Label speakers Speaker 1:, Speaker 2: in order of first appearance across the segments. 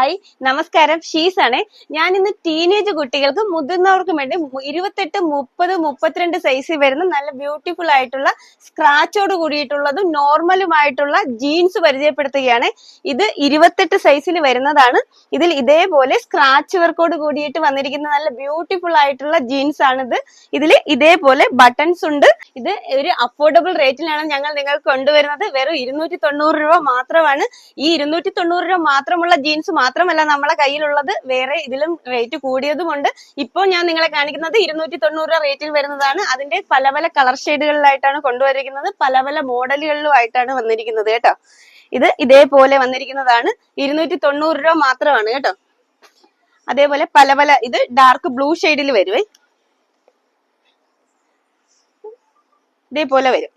Speaker 1: Hi നമസ്കാരം. She's ആണ്. ഞാൻ ഇന്ന് ടീനേജ് കുട്ടികൾക്കും മുതിർന്നവർക്കും വേണ്ടി ഇരുപത്തെട്ട് മുപ്പത് മുപ്പത്തിരണ്ട് സൈസിൽ വരുന്ന നല്ല ബ്യൂട്ടിഫുൾ ആയിട്ടുള്ള സ്ക്രാച്ചോട് കൂടിയിട്ടുള്ളതും നോർമലുമായിട്ടുള്ള ജീൻസ് പരിചയപ്പെടുത്തുകയാണ്. ഇത് ഇരുപത്തെട്ട് സൈസിൽ വരുന്നതാണ്. ഇതിൽ ഇതേപോലെ സ്ക്രാച്ച് വർക്കോട് കൂടിയിട്ട് വന്നിരിക്കുന്ന നല്ല ബ്യൂട്ടിഫുൾ ആയിട്ടുള്ള ജീൻസ് ആണിത്. ഇതിൽ ഇതേപോലെ ബട്ടൺസ് ഉണ്ട്. ഇത് ഒരു അഫോർഡബിൾ റേറ്റിലാണ് ഞങ്ങൾ നിങ്ങൾക്ക് കൊണ്ടുവരുന്നത്. വെറും ഇരുന്നൂറ്റി തൊണ്ണൂറ് രൂപ മാത്രമാണ്. ഈ ഇരുന്നൂറ്റി തൊണ്ണൂറ് രൂപ മാത്രമുള്ള ജീൻസ് മാത്രമല്ല നമ്മളെ കയ്യിലുള്ളത് വേറെ ഇതിലും റേറ്റ് കൂടിയതുമുണ്ട്. ഇപ്പോൾ ഞാൻ നിങ്ങളെ കാണിക്കുന്നത് ഇരുന്നൂറ്റി തൊണ്ണൂറ് രൂപ റേറ്റിൽ വരുന്നതാണ്. അതിന്റെ പല പല കളർ ഷെയ്ഡുകളിലായിട്ടാണ് കൊണ്ടുവരിക്കുന്നത് പല പല മോഡലുകളിലുമായിട്ടാണ് വന്നിരിക്കുന്നത് കേട്ടോ. ഇത് ഇതേപോലെ വന്നിരിക്കുന്നതാണ്. ഇരുന്നൂറ്റി തൊണ്ണൂറ് രൂപ മാത്രമാണ് കേട്ടോ. അതേപോലെ പല പല ഇത് ഡാർക്ക് ബ്ലൂ ഷെയ്ഡിൽ വരുവേ ഇതേപോലെ വരും.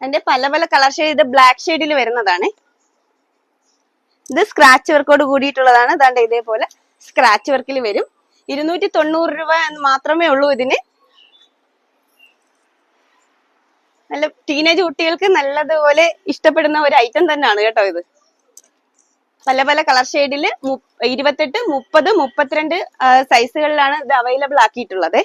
Speaker 1: അതിന്റെ പല പല കളർ ഷെയ്ഡ് ബ്ലാക്ക് ഷെയ്ഡിൽ വരുന്നതാണ്. ഇത് സ്ക്രാച്ച് വർക്കോട് കൂടിയിട്ടുള്ളതാണ്. അതാണ്ട് ഇതേപോലെ സ്ക്രാച്ച് വർക്കിൽ വരും. ഇരുന്നൂറ്റി തൊണ്ണൂറ് രൂപ എന്ന് മാത്രമേ ഉള്ളൂ ഇതിന്. നല്ല ടീനേജ് കുട്ടികൾക്ക് നല്ലതുപോലെ ഇഷ്ടപ്പെടുന്ന ഒരു ഐറ്റം തന്നെയാണ് കേട്ടോ ഇത്. പല പല കളർ ഷെയ്ഡിൽ ഇരുപത്തെട്ട് മുപ്പത് മുപ്പത്തിരണ്ട് സൈസുകളിലാണ് ഇത് അവൈലബിൾ ആക്കിയിട്ടുള്ളത്.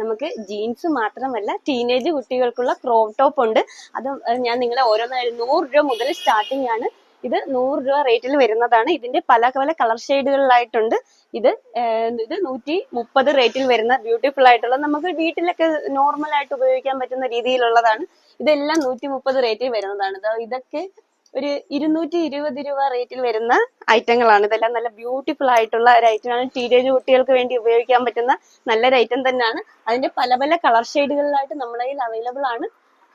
Speaker 1: നമുക്ക് ജീൻസ് മാത്രമല്ല ടീനേജ് കുട്ടികൾക്കുള്ള ക്രോപ്പ് ടോപ്പ് ഉണ്ട്. അത് ഞാൻ നിങ്ങളെ ഓരോന്ന് നൂറ് രൂപ മുതൽ സ്റ്റാർട്ടിംഗ് ആണ് ഇത് നൂറ് രൂപ റേറ്റിൽ വരുന്നതാണ്. ഇതിന്റെ പല പല കളർ ഷെയ്ഡുകളിലായിട്ടുണ്ട് ഇത് ഇത് നൂറ്റി മുപ്പത് റേറ്റിൽ വരുന്ന ബ്യൂട്ടിഫുൾ ആയിട്ടുള്ള നമുക്ക് വീട്ടിലൊക്കെ നോർമൽ ആയിട്ട് ഉപയോഗിക്കാൻ പറ്റുന്ന രീതിയിലുള്ളതാണ്. ഇതെല്ലാം നൂറ്റി മുപ്പത് റേറ്റിൽ വരുന്നതാണ്. ഇതൊക്കെ ഒരു ഇരുന്നൂറ്റി ഇരുപത് രൂപ റേറ്റിൽ വരുന്ന ഐറ്റങ്ങളാണ്. ഇതെല്ലാം നല്ല ബ്യൂട്ടിഫുൾ ആയിട്ടുള്ള ഒരു ഐറ്റമാണ് ടീനേജ് കുട്ടികൾക്ക് വേണ്ടി ഉപയോഗിക്കാൻ പറ്റുന്ന നല്ലൊരു ഐറ്റം തന്നെയാണ്. അതിന്റെ പല പല കളർ ഷെയ്ഡുകളിലായിട്ട് നമ്മുടെ കയ്യിൽ അവൈലബിൾ ആണ്.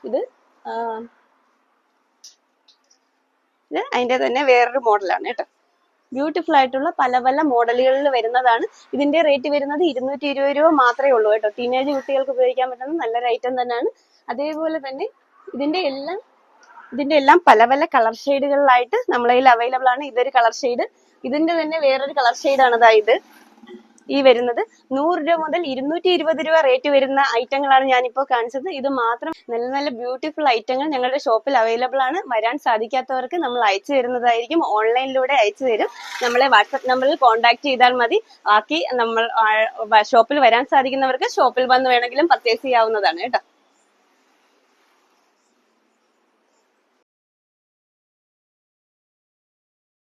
Speaker 1: ഇത് ഇത് അതിന്റെ തന്നെ വേറൊരു മോഡലാണ് കേട്ടോ. ബ്യൂട്ടിഫുൾ ആയിട്ടുള്ള പല പല മോഡലുകളിൽ വരുന്നതാണ്. ഇതിന്റെ റേറ്റ് വരുന്നത് ഇരുന്നൂറ്റി ഇരുപത് രൂപ മാത്രമേ ഉള്ളൂ കേട്ടോ. ടീനേജ് കുട്ടികൾക്ക് ഉപയോഗിക്കാൻ പറ്റുന്ന നല്ലൊരു ഐറ്റം തന്നെയാണ്. അതേപോലെ തന്നെ ഇതിന്റെ എല്ലാം ഇതിന്റെ എല്ലാം പല പല കളർ ഷെയ്ഡുകളിലായിട്ട് നമ്മളെ കയ്യിൽ അവൈലബിൾ ആണ് ഇതൊരു കളർ ഷെയ്ഡ് ഇതിന്റെ തന്നെ വേറൊരു കളർ ഷെയ്ഡാണ് ഇത്. ഈ വരുന്നത്. നൂറ് രൂപ മുതൽ ഇരുന്നൂറ്റി ഇരുപത് രൂപ റേറ്റ് വരുന്ന ഐറ്റങ്ങളാണ് ഞാനിപ്പോൾ കാണിച്ചത്. ഇത് മാത്രം നല്ല നല്ല ബ്യൂട്ടിഫുൾ ഐറ്റങ്ങൾ ഞങ്ങളുടെ ഷോപ്പിൽ അവൈലബിൾ ആണ്. വരാൻ സാധിക്കാത്തവർക്ക് നമ്മൾ അയച്ചു തരുന്നതായിരിക്കും. ഓൺലൈനിലൂടെ അയച്ചു തരും. നമ്മളെ വാട്സപ്പ് നമ്പറിൽ കോൺടാക്ട് ചെയ്താൽ മതി. ബാക്കി നമ്മൾ ഷോപ്പിൽ വരാൻ സാധിക്കുന്നവർക്ക് ഷോപ്പിൽ വന്ന് വേണമെങ്കിലും പർച്ചേസ് ചെയ്യാവുന്നതാണ് കേട്ടോ.